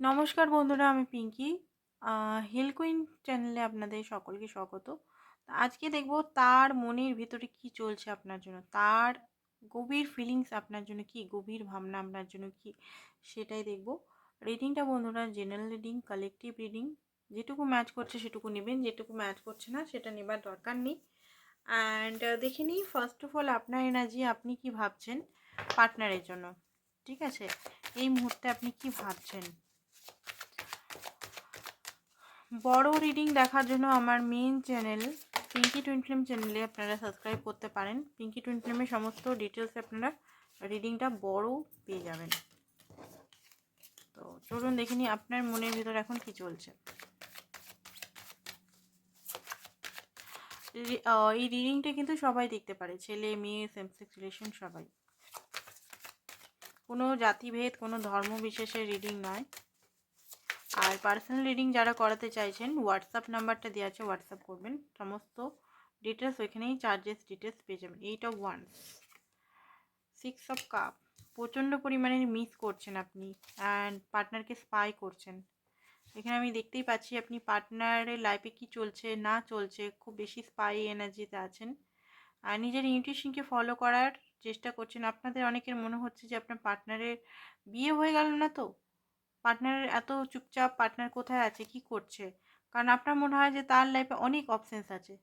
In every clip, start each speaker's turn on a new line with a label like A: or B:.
A: নমস্কার বন্ধুরা, আমি পিঙ্কি। হিল কুইন চ্যানেলে আপনাদের সকলকে স্বাগত। আজকে দেখব তার মনের ভিতরে কি চলছে আপনার জন্য, তার গভীর ফিলিংস আপনার জন্য কি, গভীর ভাবনা আপনার জন্য কি, সেটাই দেখব। রিডিংটা বন্ধুরা জেনারেল রিডিং কালেকটিভ রিডিং যেটুকু ম্যাচ করছে সেটুকু নেবেন, যেটুকু ম্যাচ করছে না সেটা নেবার দরকার নেই। অ্যান্ড দেখে নিই ফার্স্ট অফ অল আপনার এনার্জি আপনি কি ভাবছেন পার্টনারের জন্য, ঠিক আছে? এই মুহূর্তে আপনি কি ভাবছেন? বড় রিডিং দেখার জন্য আমার main channel Pinky twin film চ্যানেলে আপনারা সাবস্ক্রাইব করতে পারেন। পিঙ্কি টুইন ফিল্মের সমস্ত ডিটেলস আপনারা রিডিংটা বড় পেয়ে যাবেন। তো চলুন দেখে নিই আপনার মনের ভিতর এখন কি চলছে। এই রিডিংটা কিন্তু সবাই দেখতে পারে, ছেলে, মেয়ে সেম সেক্স রিলেশন সবাই। কোনো জাতিভেদ, কোনো ধর্ম বিশেষের রিডিং নয়। আর পার্সোনাল রিডিং যারা করাতে চাইছেন হোয়াটসঅ্যাপ নাম্বারটা দেওয়া আছে হোয়াটসঅ্যাপ করবেন। সমস্ত ডিটেলস ওইখানেই চার্জেস ডিটেলস পেয়ে যাবেন। Eight of wands six of cup প্রচণ্ড পরিমাণে মিস করছেন আপনি অ্যান্ড পার্টনারকে স্পাই করছেন। এখানে আমি দেখতেই পাচ্ছি আপনি পার্টনারের লাইফে কি চলছে, না চলছে, খুব বেশি স্পাই এনার্জিতে আছেন। আর নিজের ইনটিউশনকে ফলো করার চেষ্টা করছেন। আপনাদের অনেকের মনে হচ্ছে যে আপনার পার্টনারের বিয়ে হয়ে গেল না তো? পার্টনারের এত চুপচাপ পার্টনার কোথায় আছে? কি করছে? কারণ আপনার মনে হয় যে তার লাইফে অনেক অপশানস আছে।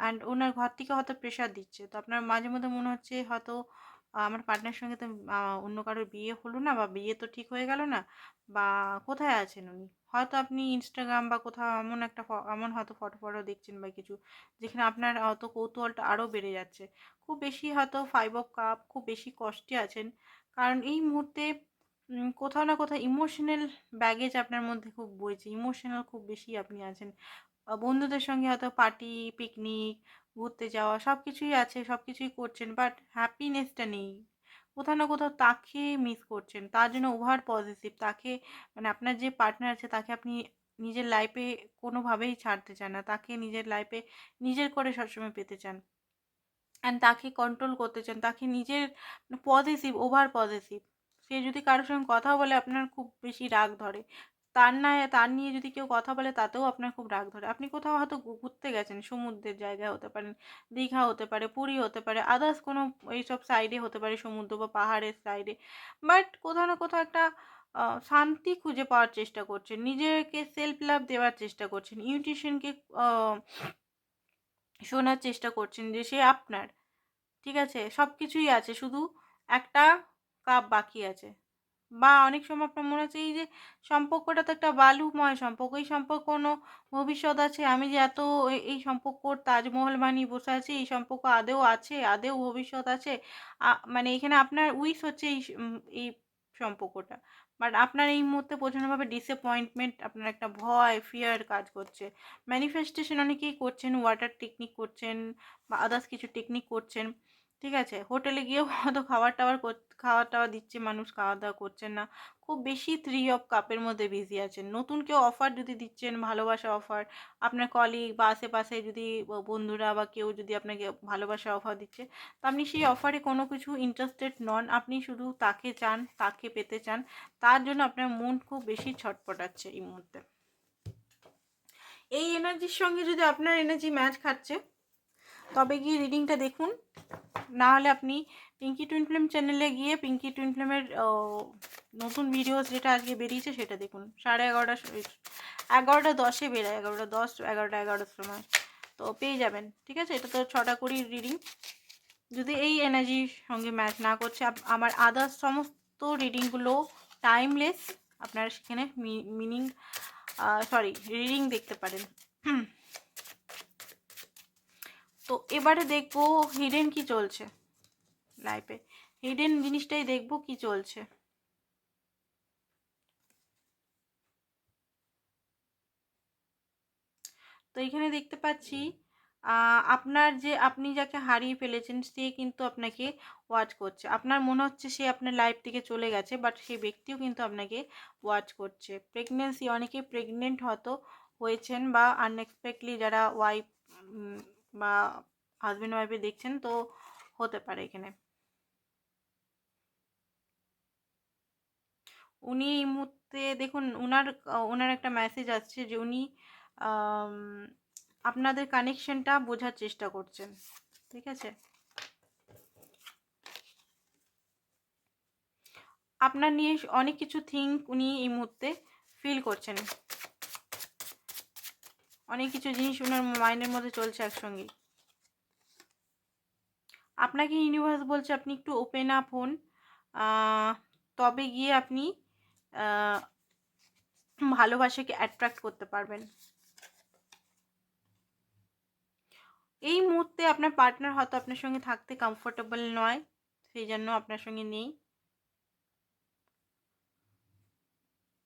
A: অ্যান্ড ওনার ঘর থেকে হয়তো প্রেশার দিচ্ছে। তো আপনার মাঝে মধ্যে মনে হচ্ছে হয়তো আমার পার্টনার সঙ্গে তো অন্য কারোর বিয়ে হলো না বা বিয়ে তো ঠিক হয়ে গেল না বা কোথায় আছেন উনি? হয়তো আপনি ইনস্টাগ্রাম বা কোথাও এমন একটা এমন হয়তো ফটো ফটো দেখছেন বা কিছু যেখানে আপনার হয়তো কৌতূহলটা আরও বেড়ে যাচ্ছে। খুব বেশি হয়তো ফাইভ অফ কাপ খুব বেশি কষ্টে আছেন। কারণ এই মুহূর্তে কোথাও না কোথাও ইমোশনাল ব্যাগেজ আপনার মধ্যে খুব বইছে। ইমোশনাল খুব বেশি আপনি আছেন। বন্ধুদের সঙ্গে হয়তো পার্টি পিকনিক ঘুরতে যাওয়া সব কিছুই আছে সব কিছুই করছেন বাট হ্যাপিনেসটা নেই। কোথাও না কোথাও তাকে মিস করছেন। তার জন্য ওভার পজিটিভ তাকে মানে আপনার যে পার্টনার আছে, তাকে আপনি নিজের লাইফে কোনোভাবেই ছাড়তে চান না। তাকে নিজের লাইফে নিজের করে সবসময় পেতে চান। অ্যান্ড তাকে কন্ট্রোল করতে চান। তাকে নিজের পজিটিভ ওভার পজিটিভ সে যদি কারোর সঙ্গে কথা বলে আপনার খুব বেশি রাগ ধরে। তার না, তার নিয়ে যদি কেউ কথা বলে তাতেও আপনার খুব রাগ ধরে। আপনি কোথাও হয়তো ঘুরতে গেছেন, সমুদ্রের জায়গায় হতে পারেন দীঘা হতে পারে, পুরী হতে পারে আদার্স কোনো এইসব সাইডে হতে পারে, সমুদ্র বা পাহাড়ের সাইডে বাট কোথাও না কোথাও একটা শান্তি খুঁজে পাওয়ার চেষ্টা করছেন। নিজেকে সেলফ লাভ দেওয়ার চেষ্টা করছেন। ইউটিউশনকে শোনার চেষ্টা করছেন যে সে আপনার। ঠিক আছে? সব কিছুই আছে। শুধু একটা কাপ বাকি আছে। বা অনেক সময় আপনার মনে হচ্ছে, এই যে সম্পর্কটা তো একটা বালুময় সম্পর্ক, এই সম্পর্ক কোনো ভবিষ্যৎ আছে? আমি যে এত এই সম্পর্ক তাজমহল বানিয়ে বসে আছি, এই সম্পর্ক আদেও আছে, আদেও ভবিষ্যৎ আছে। মানে এখানে আপনার উইস হচ্ছে এই এই সম্পর্কটা। বাট আপনার এই মুহূর্তে প্রচণ্ডভাবে ডিসঅ্যাপয়েন্টমেন্ট আপনার একটা ভয় ফিয়ার কাজ করছে। ম্যানিফেস্টেশন অনেকেই করছেন ওয়াটার টেকনিক করছেন বা আদার্স কিছু টেকনিক করছেন। ঠিক আছে? হোটেলে গিয়েও হয়তো খাবার টাবার খাওয়া টাওয়া দিচ্ছে মানুষ খাওয়া দাওয়া করছেন না। খুব বেশি থ্রি অফ কাপের মধ্যে বিজি আছেন। নতুন কেউ অফার যদি দিচ্ছেন, ভালোবাসা অফার আপনার কলিগ বা আশেপাশে যদি বন্ধুরা বা কেউ যদি আপনাকে ভালোবাসা অফার দিচ্ছে, তো আপনি সেই অফারে কোনো কিছু ইন্টারেস্টেড নন। আপনি শুধু তাকে চান, তাকে পেতে চান। তার জন্য আপনার মন খুব বেশি ছটপটাচ্ছে এই মুহূর্তে। এই এনার্জির সঙ্গে যদি আপনার এনার্জি ম্যাচ খাচ্ছে তবে গিয়ে রিডিংটা দেখুন। না হলে আপনি পিঙ্কি টুইন ফিল্ম চ্যানেলে গিয়ে পিঙ্কি টুইন ফিল্মের নতুন ভিডিওস যেটা আজকে বেরিয়েছে সেটা দেখুন। সাড়ে এগারোটা এগারোটা দশে বেরোয়, এগারোটা দশ, এগারোটা এগারোটার সময়। তো পেয়ে যাবেন, ঠিক আছে? এটা তো ছটা কুড়ি রিডিং যদি এই এনার্জির সঙ্গে ম্যাচ না করছে আমার আদার্স সমস্ত রিডিংগুলো টাইমলেস আপনারা সেখানে মিনিং সরি রিডিং দেখতে পারেন। তো এবারে দেখব হিডেন কি চলছে লাইফে হিডেন জিনিসটাই দেখব কি চলছে। তো এখানে দেখতে পাচ্ছি আপনার যে আপনি যাকে হারিয়ে ফেলেছেন সে কিন্তু আপনাকে ওয়াচ করছে। আপনার মনে হচ্ছে সে আপনার লাইফ থেকে চলে গেছে বাট সেই ব্যক্তিও কিন্তু আপনাকে ওয়াচ করছে। প্রেগনেন্সি অনেকে প্রেগনেন্ট হয়তো হয়েছেন বা আনএক্সপেক্টলি যারা ওয়াইফ বা হাজব্যান্ড ওয়াইফে দেখছেন তো হতে পারে এখানে। উনি এই মুহূর্তে দেখুন, উনার ওনার একটা মেসেজ আসছে যে উনি আপনাদের কানেকশনটা বোঝার চেষ্টা করছেন, ঠিক আছে? আপনার নিয়ে অনেক কিছু থিঙ্ক উনি এই মুহূর্তে ফিল করছেন। অনেক কিছু জিনিস ওনার মাইন্ডের মধ্যে চলছে একসঙ্গে আপনাকে ইউনিভার্স বলছে আপনি একটু ওপেন আপ হন। তবে গিয়ে আপনি ভালোবাসাকে অ্যাট্রাক্ট করতে পারবেন। এই মুহূর্তে আপনার পার্টনার হয়তো আপনার সঙ্গে থাকতে কমফোর্টেবল নয়, সেই জন্য আপনার সঙ্গে নেই।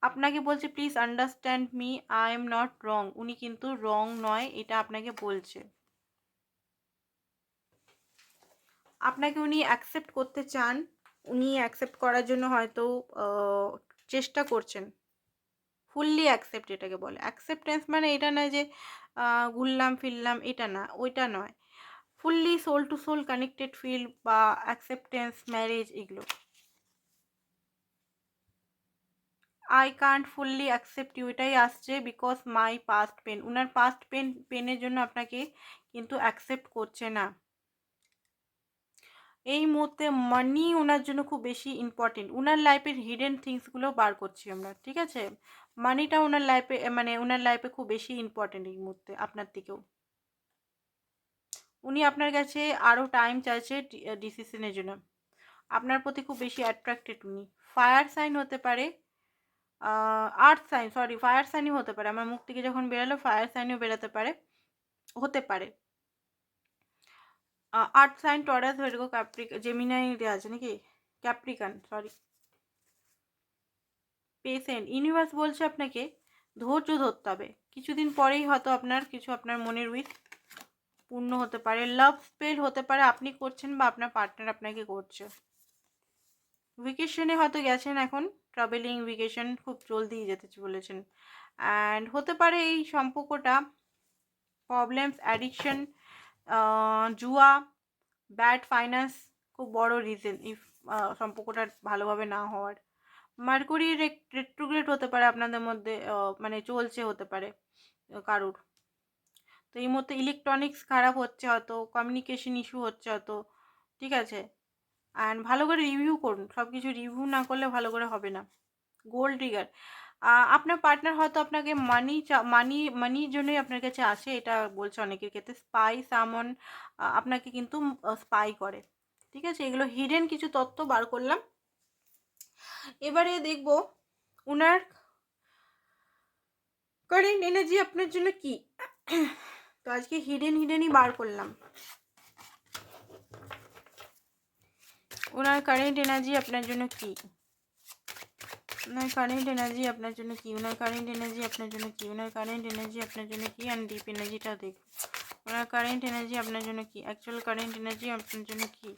A: আপনাকে বলছে please understand me I am not wrong উনি কিন্তু রং নয়, এটা আপনাকে বলছে। আপনাকে উনি অ্যাকসেপ্ট করতে চান, উনি অ্যাকসেপ্ট করার জন্য হয়তো চেষ্টা করছেন। ফুললি অ্যাকসেপ্ট এটাকে বলে। অ্যাকসেপ্টেন্স মানে এটা নয় যে ঘুরলাম, ফিরলাম, এটা না, ওইটা নয়। Fully soul to soul connected feel বা অ্যাকসেপ্টেন্স ম্যারেজ এগুলো। I can't fully accept you এটাই আসছে বিকজ মাই পাস্ট পেন উনার পাস্ট পেন পেনের জন্য আপনাকে কিন্তু অ্যাকসেপ্ট করছে না। এই মুহূর্তে মানি ওনার জন্য খুব বেশি ইম্পর্টেন্ট ওনার লাইফের হিডেন থিংসগুলো বার করছি আমরা, ঠিক আছে? মানিটা ওনার লাইফে মানে ওনার লাইফে খুব বেশি ইম্পর্টেন্ট এই মুহূর্তে, আপনার থেকেও। উনি আপনার কাছে আরও টাইম চাইছে ডিসিশনের জন্য। আপনার প্রতি খুব বেশি অ্যাট্রাক্টেড উনি। ফায়ার সাইন হতে পারে আর্থ সাইন সরি ফায়ার সাইনই হতে পারে। আমার মুখ থেকে যখন বেরোলো ফায়ার সাইনও বেরোতে পারে। হতে পারে। Earth sign Taurus Virgo Capricorn Gemini দেওয়া আছে নাকি? ক্যাপ্রিকান সরি পেশেন্ট ইউনিভার্স বলছে আপনাকে, ধৈর্য ধরতে হবে। কিছুদিন পরেই হয়তো আপনার কিছু আপনার মনের উইথ পূর্ণ হতে পারে। লাভ স্পেল হতে পারে, আপনি করছেন বা আপনার পার্টনার আপনাকে করছে। ভেকেশনে হয়তো গেছেন এখন। ট্রাভেলিং ভেকেশন খুব জলদি যেতে বলেছেন অ্যান্ড হতে পারে এই সম্পর্কটা প্রবলেমস অ্যাডিকশন জুয়া ব্যাড ফাইন্যান্স খুব বড় রিজন ইফ সম্পর্কটা ভালোভাবে না হওয়ার। মার্কুরি রেট্রোগ্রেড হতে পারে আপনাদের মধ্যে মানে চলছে হতে পারে কারুর। তো এই মুহূর্তে ইলেকট্রনিক্স খারাপ হচ্ছে হয়তো কমিউনিকেশন ইস্যু হচ্ছে হয়তো, ঠিক আছে? অ্যান্ড ভালো করে রিভিউ করুন। সব কিছু রিভিউ না করলে ভালো করে হবে না। গোল্ড ট্রিগার আপনার পার্টনার হয়তো আপনাকে মানি মানি মানির জন্যই আপনার কাছে আসে। এটা বলছে অনেকের ক্ষেত্রে। স্পাই সামন আপনাকে কিন্তু স্পাই করে। ঠিক আছে? এগুলো হিডেন কিছু তথ্য বার করলাম। এবারে দেখব ওনার কারেন্ট এনার্জি আপনার জন্য কি? তো আজকে হিডেন হিডেনই বার করলাম। ওনার কারেন্ট এনার্জি আপনার জন্য কি? ওনার কারেন্ট এনার্জি আপনার জন্য কি? ওনার কারেন্ট এনার্জি আপনার জন্য কি? ওনার কারেন্ট এনার্জি আপনার জন্য কি? অ্যান্ড ডিপ এনার্জিটা দেখুন। ওনার কারেন্ট এনার্জি আপনার জন্য কি? অ্যাকচুয়াল কারেন্ট এনার্জি আপনার জন্য কি?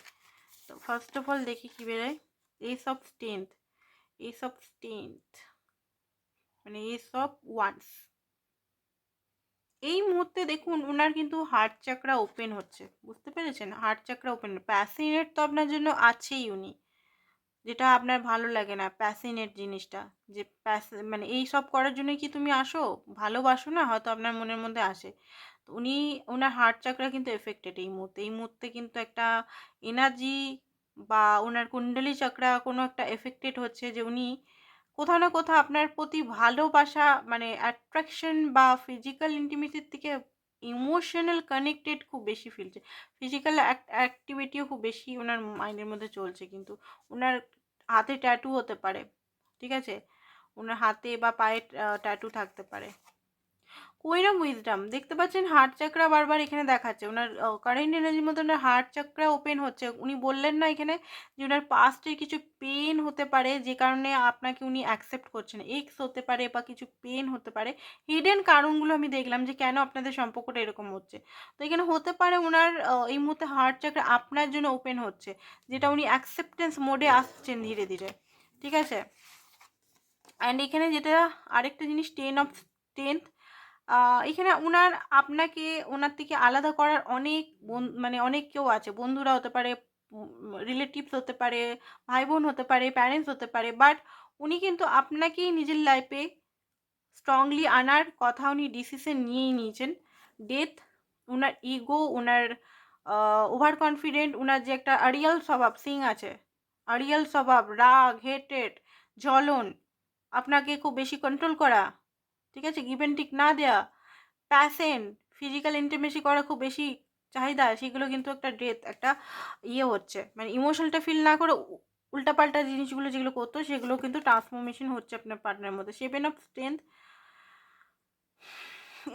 A: তো ফার্স্ট অফ অল দেখি কী বেরোয়। Ace of strength ace of strength মানে এস অফ ওয়ান্স এই মুহূর্তে দেখুন ওনার কিন্তু হার্ট চাকরা ওপেন হচ্ছে। বুঝতে পেরেছেন? হার্ট চাকরা ওপেন প্যাসিনেট তো আপনার জন্য আছেই উনি। যেটা আপনার ভালো লাগে না প্যাসিনেট জিনিসটা। যে প্যাস মানে এই সব করার জন্য কি তুমি আসো? ভালোবাসো না? হয়তো আপনার মনের মধ্যে আসে। উনি, ওনার হার্ট চাকরা কিন্তু এফেক্টেড এই মুহূর্তে। এই মুহূর্তে কিন্তু একটা এনার্জি বা ওনার কুণ্ডলী চাকরা কোনো একটা এফেক্টেড হচ্ছে যে উনি কোথাও না কোথাও আপনার প্রতি ভালোবাসা মানে অ্যাট্রাকশন বা ফিজিক্যাল ইন্টিমেসির থেকে ইমোশনাল কানেক্টেড খুব বেশি ফিলছে ফিজিক্যাল অ্যাক্টিভিটিও খুব বেশি ওনার মাইন্ডের মধ্যে চলছে। কিন্তু ওনার হাতে ট্যাটু হতে পারে, ঠিক আছে? ওনার হাতে বা পায়ে ট্যাটু থাকতে পারে। অফ উইজডাম দেখতে পাচ্ছেন হার্ট চাকরা বারবার এখানে দেখাচ্ছে। ওনার কারেন্ট এনার্জির মধ্যে ওনার হার্ট চাকরা ওপেন হচ্ছে। উনি বললেন না এখানে যে ওনার পাস্টের কিছু পেন হতে পারে, যে কারণে আপনাকে উনি অ্যাকসেপ্ট করছেন। এক্স হতে পারে বা কিছু পেন হতে পারে। হিডেন কারণগুলো আমি দেখলাম যে কেন আপনাদের সম্পর্কটা এরকম হচ্ছে। তো এখানে হতে পারে ওনার এই মুহূর্তে হার্ট চাকরা আপনার জন্য ওপেন হচ্ছে, যেটা উনি অ্যাকসেপ্টেন্স মোডে আসছেন ধীরে ধীরে। ঠিক আছে? অ্যান্ড এখানে যেটা আরেকটা জিনিস টেন অফ টেন্থ এখানে ওনার আপনাকে ওনার থেকে আলাদা করার অনেক মানে অনেক কেউ আছে। বন্ধুরা হতে পারে রিলেটিভস হতে পারে ভাই বোন হতে পারে প্যারেন্টস হতে পারে বাট উনি কিন্তু আপনাকেই নিজের লাইফে স্ট্রংলি আনার কথা উনি ডিসিশন নিয়েই নিয়েছেন। ডেথ ওনার ইগো ওনার ওভার কনফিডেন্ট ওনার যে একটা আড়িয়াল স্বভাব, সিং আছে, আড়িয়াল স্বভাব, রাগ হেটেড জ্বলন, আপনাকে খুব বেশি কন্ট্রোল করা ঠিক আছে? গিভেন টিক না দেওয়া প্যাসেন ফিজিক্যাল ইন্টিমেসি করা খুব বেশি চাহিদা, সেগুলো কিন্তু একটা ডেথ একটা ইয়ে হচ্ছে। মানে ইমোশনালটা ফিল না করে উল্টাপাল্টা জিনিসগুলো যেগুলো করতো, সেগুলো কিন্তু ট্রান্সফরমেশন হচ্ছে আপনার পার্টনারের মধ্যে। সেভেন অফ স্ট্রেংথ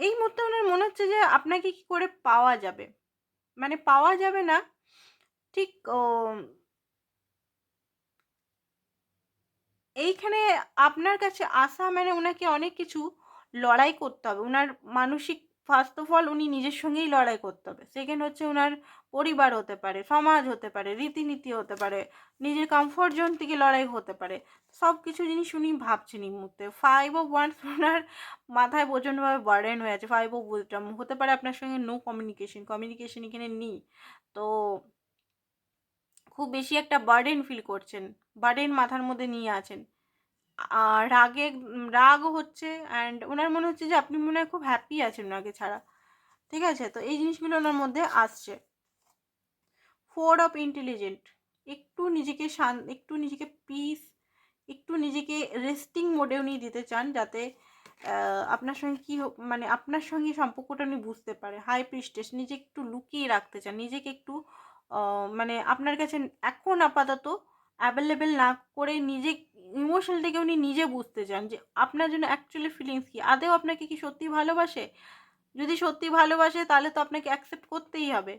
A: এই মুহূর্তে ওনার মনে হচ্ছে যে আপনাকে কি করে পাওয়া যাবে? মানে পাওয়া যাবে না, ঠিক এইখানে আপনার কাছে আসা মানে ওনাকে অনেক কিছু লড়াই করতে হবে। ওনার মানসিক ফার্স্ট অফ অল উনি নিজের সঙ্গেই লড়াই করতে হবে। সেকেন্ড হচ্ছে ওনার পরিবার হতে পারে, সমাজ হতে পারে, রীতিনীতি হতে পারে, নিজের কমফোর্ট জোন থেকে লড়াই হতে পারে। সব কিছু জিনিস উনি ভাবছেন এই মুহূর্তে। ফাইভ অফ ওয়ান্স ওনার মাথায় প্রচণ্ডভাবে বার্ডেন হয়ে আছে। ফাইভ অফ উইজডম হতে পারে আপনার সঙ্গে নো কমিউনিকেশন কমিউনিকেশন এখানে নেই। তো খুব বেশি একটা বার্ডেন ফিল করছেন। বার্ডেন মাথার মধ্যে নিয়ে আছেন। রাগে রাগও হচ্ছে অ্যান্ড ওনার মনে হচ্ছে যে আপনি মনে হয় খুব হ্যাপি আছেন ওনাকে ছাড়া। ঠিক আছে? তো এই জিনিসগুলো ওনার মধ্যে আসছে। ফোর অফ ইন্টেলিজেন্ট একটু নিজেকে শান, একটু নিজেকে পিস একটু নিজেকে রেস্টিং মোডে উনি দিতে চান যাতে আপনার সঙ্গে কী হোক মানে আপনার সঙ্গে সম্পর্কটা উনি বুঝতে পারে। হাই প্রিস্টেস নিজে একটু লুকিয়ে রাখতে চান। নিজেকে একটু মানে আপনার কাছে এখন আপাতত অ্যাভেলেবেল না করে নিজে ইমোশনালটাকে উনি নিজে বুঝতে চান যে আপনার জন্য অ্যাকচুয়ালি ফিলিংস কী? আদেও আপনাকে কি সত্যি ভালোবাসে? যদি সত্যি ভালোবাসে, তাহলে তো আপনাকে অ্যাকসেপ্ট করতেই হবে,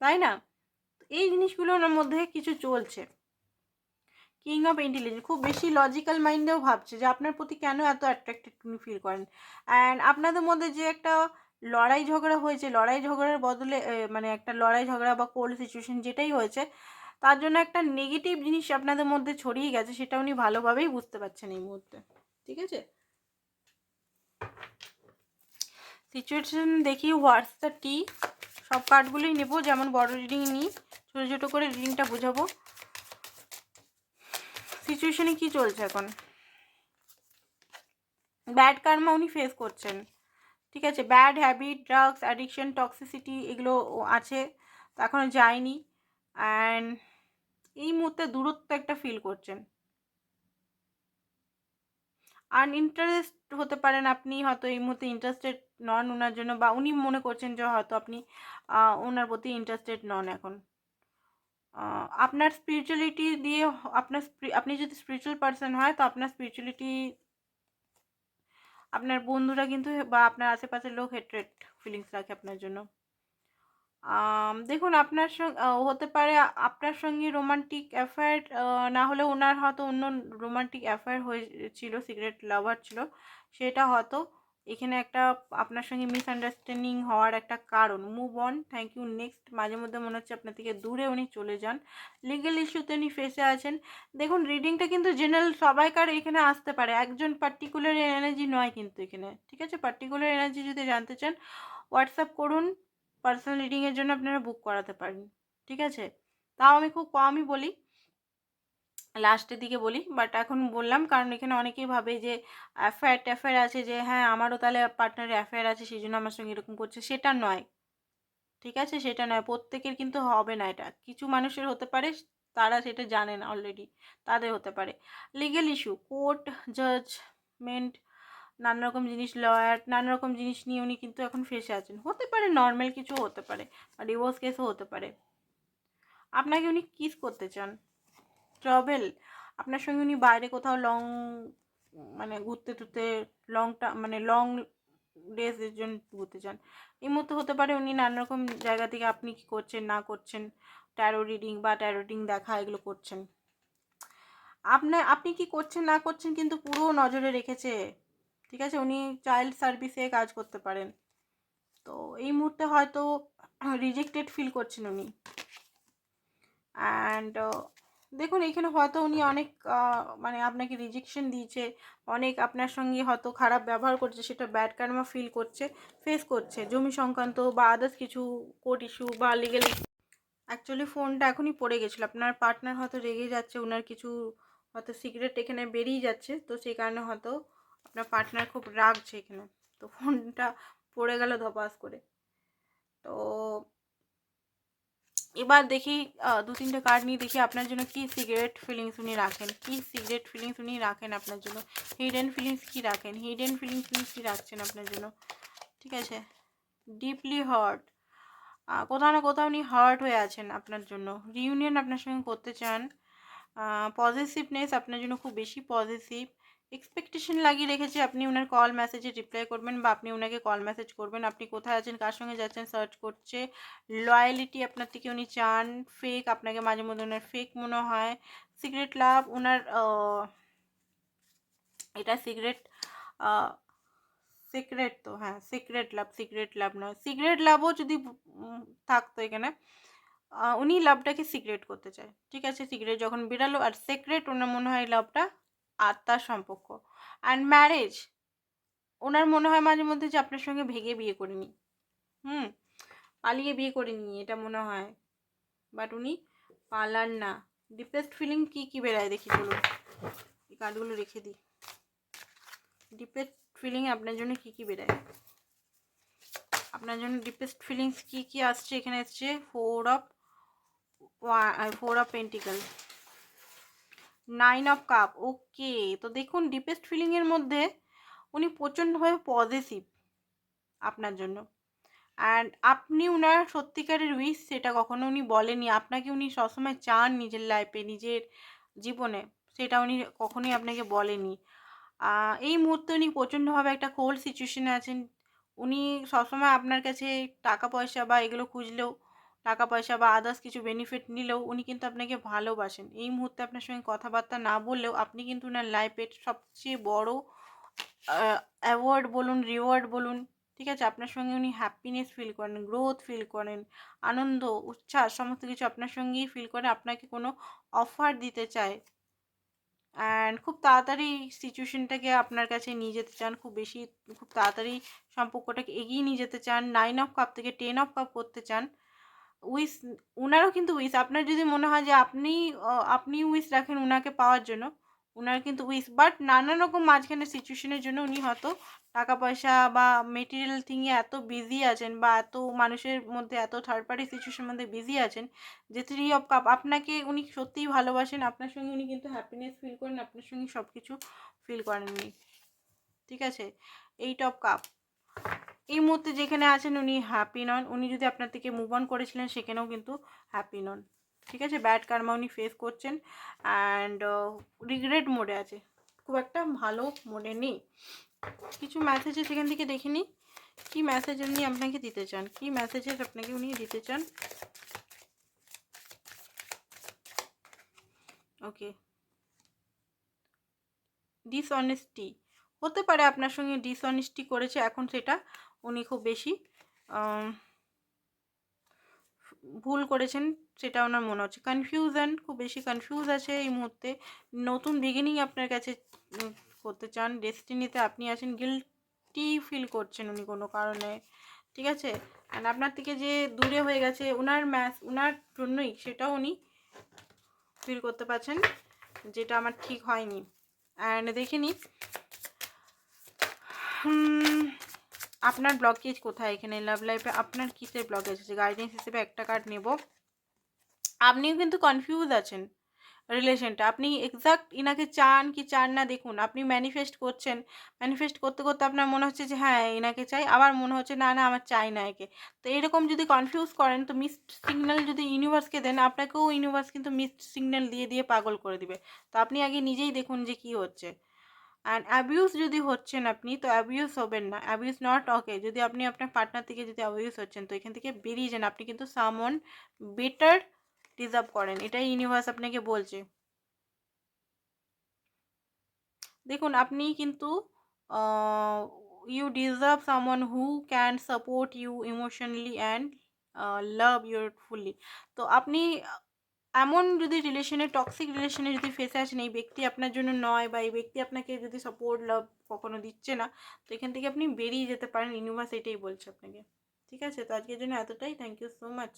A: তাই না? এই জিনিসগুলো ওনার মধ্যে কিছু চলছে। কিং অফ ইন্টেলিজেন্স খুব বেশি লজিক্যাল মাইন্ডেও ভাবছে যে আপনার প্রতি কেন এত অ্যাট্রাক্টেড উনি ফিল করেন? অ্যান্ড আপনাদের মধ্যে যে একটা লড়াই ঝগড়া হয়েছে, লড়াই ঝগড়ার বদলে মানে একটা লড়াই ঝগড়া বা কোল্ড সিচুয়েশন যেটাই হয়েছে তার জন্য একটা নেগেটিভ জিনিস আপনাদের মধ্যে ছড়িয়ে গেছে, সেটা উনি ভালোভাবেই বুঝতে পারছেন এই মুহূর্তে। ঠিক আছে? সিচুয়েশন দেখি হোয়াটস দ্য টি সব কার্ডগুলোই নেব, যেমন বড় রিডিং নিই, ছোটো ছোটো করে রিডিংটা বোঝাবো। সিচুয়েশনে কি চলছে এখন? ব্যাড কার্মা উনি ফেস করছেন। ঠিক আছে? Bad habit drugs addiction toxicity এগুলো আছে এখনও যায়নি। অ্যান্ড এই মুহূর্তে দূরত্ব একটা ফিল করছেন। আন ইন্টারেস্ট হতে পারেন আপনি, হয়তো এই মুহূর্তে ইন্টারেস্টেড নন ওনার জন্য বা উনি মনে করছেন যে হয়তো আপনি ওনার প্রতি ইন্টারেস্টেড নন এখন। আপনার স্পিরিচুয়ালিটি দিয়ে আপনার আপনি যদি স্পিরিচুয়াল পার্সন হয় তো আপনার স্পিরিচুয়ালিটি আপনার বন্ধুরা কিন্তু বা আপনার আশেপাশের লোক হেট্রেট ফিলিংস রাখে আপনার জন্য। দেখুন আপনার সঙ্গে হতে পারে আপনার সঙ্গে রোমান্টিক অ্যাফেয়ার না হলে ওনার হয়তো অন্য রোমান্টিক অ্যাফেয়ার হয়েছিল সিগারেট লাভার ছিল, সেটা হয়তো এখানে একটা আপনার সঙ্গে মিসআন্ডারস্ট্যান্ডিং হওয়ার একটা কারণ। Move on thank you next মাঝে মধ্যে মনে হচ্ছে আপনার থেকে দূরে উনি চলে যান। লিগেল ইস্যুতে উনি ফেসে আছেন। দেখুন রিডিংটা কিন্তু জেনারেল সবাইকার এখানে আসতে পারে। একজন পার্টিকুলার এনার্জি নয় কিন্তু এখানে। ঠিক আছে? পার্টিকুলার এনার্জি যদি জানতে চান হোয়াটসঅ্যাপ করুন। পার্সোনাল রিডিংয়ের জন্য আপনারা বুক করাতে পারেন, ঠিক আছে? তাও আমি খুব কমই বলি লাস্টের দিকে বলি বাট এখন বললাম কারণ এখানে অনেকেই ভাবে যে অ্যাফেয়ার ট্যাফেয়ার আছে যে হ্যাঁ আমারও তাহলে পার্টনারের অ্যাফেয়ার আছে সেই জন্য আমার সঙ্গে এরকম করছে, সেটা নয়, ঠিক আছে? সেটা নয়, প্রত্যেকের কিন্তু হবে না এটা, কিছু মানুষের হতে পারে, তারা সেটা জানে না অলরেডি তাদের হতে পারে। লিগেল ইস্যু কোর্ট জাজমেন্ট নানা রকম জিনিস লয়ার নানা রকম জিনিস নিয়ে উনি কিন্তু এখন ফেসে আছেন। হতে পারে নর্মাল কিছু হতে পারে বা ডিভোর্স কেসও হতে পারে। আপনাকে উনি কিস করতে চান। ট্রাভেল আপনার সঙ্গে উনি বাইরে কোথাও লং মানে ঘুরতে টুরতে লংটা মানে লং ডেজের জন্য ঘুরতে চান। এই মুহূর্তে হতে পারে উনি নানা রকম জায়গা থেকে আপনি কি করছেন, না করছেন ট্যারো রিডিং বা ট্যারো রিডিং দেখা, এগুলো করছেন। আপনার আপনি কি করছেন, না করছেন কিন্তু পুরো নজরে রেখেছে ঠিক আছে? উনি চাইল্ড সার্ভিসে কাজ করতে পারেন। তো এই মুহূর্তে হয়তো রিজেক্টেড ফিল করছেন উনি। অ্যান্ড দেখুন, এখানে হয়তো উনি অনেক মানে আপনাকে রিজেকশন দিয়েছে, অনেক আপনার সঙ্গে হয়তো খারাপ ব্যবহার করছে, সেটা ব্যাড কার্মা ফিল করছে ফেস করছে, জমি সংক্রান্ত বা আদার্স কিছু কোর্ট ইস্যু বা লিগেল অ্যাকচুয়ালি ফোনটা এখনই পড়ে গেছিল। আপনার পার্টনার হয়তো রেগে যাচ্ছে ওনার কিছু হয়তো সিগারেট এখানে বেরিয়ে যাচ্ছে, তো সেই কারণে হয়তো আপনার পার্টনার খুব রাগছে এখানে। তো ফোনটা পড়ে গেল ধপাস করে। তো এবার দেখি দু তিনটে কার্ড নিয়ে দেখি আপনার জন্য কি সিগারেট ফিলিংস উনি রাখেন। কি সিগারেট ফিলিংস উনি রাখেন আপনার জন্য? হিডেন ফিলিংস কি রাখেন? হিডেন ফিলিংস উনি কি রাখছেন আপনার জন্য? ঠিক আছে? ডিপলি হার্ট কোথাও না কোথাও উনি হার্ট হয়ে আছেন আপনার জন্য। রিউনিয়ন আপনার সঙ্গে করতে চান। পজিটিভনেস আপনার জন্য খুব বেশি পজিটিভ এক্সপেকটেশন লাগিয়ে রেখেছে, আপনি ওনার কল মেসেজে রিপ্লাই করবেন বা আপনি ওনাকে কল মেসেজ করবেন। আপনি কোথায় আছেন, কার সঙ্গে যাচ্ছেন সার্চ করছে। লয়ালিটি আপনার থেকে উনি চান। ফেক আপনাকে মাঝে মধ্যে ওনার ফেক মনে হয়। সিক্রেট লাভ ওনার এটা সিগারেট সিক্রেট তো হ্যাঁ সিক্রেট লাভ সিক্রেট লাভ নয়। সিক্রেট লাভও যদি থাকতো এখানে উনি লাভটাকে সিক্রেট করতে চায়। ঠিক আছে সিক্রেট যখন বেরালো, আর সিক্রেট ওনার মনে হয় লাভটা আত্মার সম্পর্ক। অ্যান্ড ম্যারেজ ওনার মনে হয় মাঝে মধ্যে যে আপনার সঙ্গে ভেগে বিয়ে করে নি হুম, পালিয়ে বিয়ে করে নি এটা মনে হয়। বাট উনি পালান না। ডিপেস্ট ফিলিং কী কী বেরায় দেখি বলুন? এই কার্ডগুলো রেখে দিই। ডিপেস্ট ফিলিং আপনার জন্য কী কী বেরায় আপনার জন্য ডিপেস্ট ফিলিংস কী কী আসছে? এখানে আসছে four of four of pentacle nine of cup okay তো দেখুন ডিপেস্ট ফিলিংয়ের মধ্যে উনি প্রচণ্ডভাবে পজিটিভ আপনার জন্য। অ্যান্ড আপনি উনার সত্যিকারের উইশ সেটা কখনো উনি বলেনি আপনাকে উনি সবসময় চান নিজের লাইফে নিজের জীবনে। সেটা উনি কখনোই আপনাকে বলেনি এই মুহূর্তে উনি প্রচণ্ডভাবে একটা কোল্ড সিচুয়েশনে আছেন। উনি সবসময় আপনার কাছে টাকা পয়সা বা এগুলো খুঁজলেও টাকা পয়সা বা আদার্স কিছু বেনিফিট নিলেও উনি কিন্তু আপনাকে ভালোবাসেন। এই মুহূর্তে আপনার সঙ্গে কথাবার্তা না বললেও আপনি কিন্তু ওনার লাইফের সবচেয়ে বড় অ্যাওয়ার্ড বলুন রিওয়ার্ড বলুন, ঠিক আছে? আপনার সঙ্গে উনি হ্যাপিনেস ফিল করেন গ্রোথ ফিল করেন, আনন্দ, উচ্ছ্বাস, সমস্ত কিছু আপনার সঙ্গেই ফিল করে আপনাকে কোনো অফার দিতে চায়। অ্যান্ড খুব তাড়াতাড়ি সিচুয়েশনটাকে আপনার কাছে নিয়ে যেতে চান, খুব বেশি, খুব তাড়াতাড়ি সম্পর্কটাকে এগিয়ে নিয়ে যেতে চান নাইন অফ কাপ থেকে টেন অফ কাপ করতে চান উইস, উনারও কিন্তু উইস। আপনার যদি মনে হয় যে আপনি আপনি উইস রাখেন উনাকে পাওয়ার জন্য, উনার কিন্তু উইস। বাট নানান রকম মাঝখানে সিচুয়েশনের জন্য উনি হয়তো টাকা পয়সা বা মেটেরিয়াল থিংয়ে এত বিজি আছেন বা এত মানুষের মধ্যে, এত থার্ড পার্টি সিচুয়েশনের মধ্যে বিজি আছেন যে থ্রি অফ কাপ আপনাকে উনি সত্যিই ভালোবাসেন, আপনার সঙ্গে উনি কিন্তু হ্যাপিনেস ফিল করেন, আপনার সঙ্গে সব কিছু ফিল করেন উনি ঠিক আছে? এইট অফ কাপ এই মুহূর্তে যেখানে আছেন উনি হ্যাপি নন। উনি যদি আপনার থেকে মুভ অন করেছিলেন, সেখানেও কিন্তু হ্যাপি নন। ঠিক আছে? ব্যাড কার্মা উনি ফেস করছেন অ্যান্ড রিগ্রেট মোডে আছে। খুব একটা ভালো মোডে নেই। কিছু মেসেজেস সেখান থেকে দেখে নিই। কী মেসেজ উনি আপনাকে দিতে চান? কী মেসেজেস আপনাকে উনি দিতে চান? ওকে ডিসঅনেস্টি হতে পারে আপনার সঙ্গে ডিসঅনেস্টি করেছে, এখন সেটা উনি খুব বেশি ভুল করেছেন সেটা ওনার মনে হচ্ছে। কনফিউশন খুব বেশি কনফিউজ আছে এই মুহূর্তে। নতুন বিগিনিং আপনার কাছে করতে চান ডেস্টিনিতে আপনি আছেন গিলটি ফিল করছেন উনি কোনো কারণে, ঠিক আছে? অ্যান্ড আপনার থেকে যে দূরে হয়ে গেছে ওনার ম্যাচ ওনার জন্যই সেটাও উনি ফিল করতে পারছেন, যেটা আমার ঠিক হয়নি। অ্যান্ড দেখে নিই আপনার ব্লকেজ কোথায়? এখানে লাভ লাইফে আপনার কিসের ব্লকেজ আছে? গাইডেন্স হিসেবে একটা কার্ড নেব। আপনিও কিন্তু কনফিউজ আছেন রিলেশনটা আপনি এক্সাক্ট ইনাকে চান কি চান না দেখুন। আপনি ম্যানিফেস্ট করছেন। ম্যানিফেস্ট করতে করতে আপনার মনে হচ্ছে যে হ্যাঁ এনাকে চাই। আবার মনে হচ্ছে, না না, আমার চাই না একে। তো এরকম যদি কনফিউজ করেন, তো মিসড সিগন্যাল যদি ইউনিভার্সকে দেন, আপনাকেও ইউনিভার্স কিন্তু মিসড সিগন্যাল দিয়ে দিয়ে পাগল করে দিবে। তো আপনি আগে নিজেই দেখুন যে কি হচ্ছে। অ্যান্ড অ্যাবিউজ যদি হচ্ছেন আপনি, তো অ্যাবিউজ হবেন না। অ্যাবিউজ নট ওকে যদি আপনি আপনার পার্টনার থেকে যদি অ্যাবিউজ হচ্ছেন, তো এখান থেকে বেরিয়ে যান। আপনি কিন্তু সামন বেটার ডিজার্ভ করেন। এটাই ইউনিভার্স আপনাকে বলছে। দেখুন, আপনি কিন্তু you deserve someone who can support you emotionally and love your fully তো আপনি এমন যদি রিলেশনে টক্সিক রিলেশনে যদি ফেসে আসেন, এই ব্যক্তি আপনার জন্য নয় বা এই ব্যক্তি আপনাকে যদি সাপোর্ট লাভ কখনো দিচ্ছে না, তো এখান থেকে আপনি বেরিয়ে যেতে পারেন ইউনিভার্স এটাই বলছে আপনাকে। ঠিক আছে? তো আজকের জন্য এতটাই। Thank you so much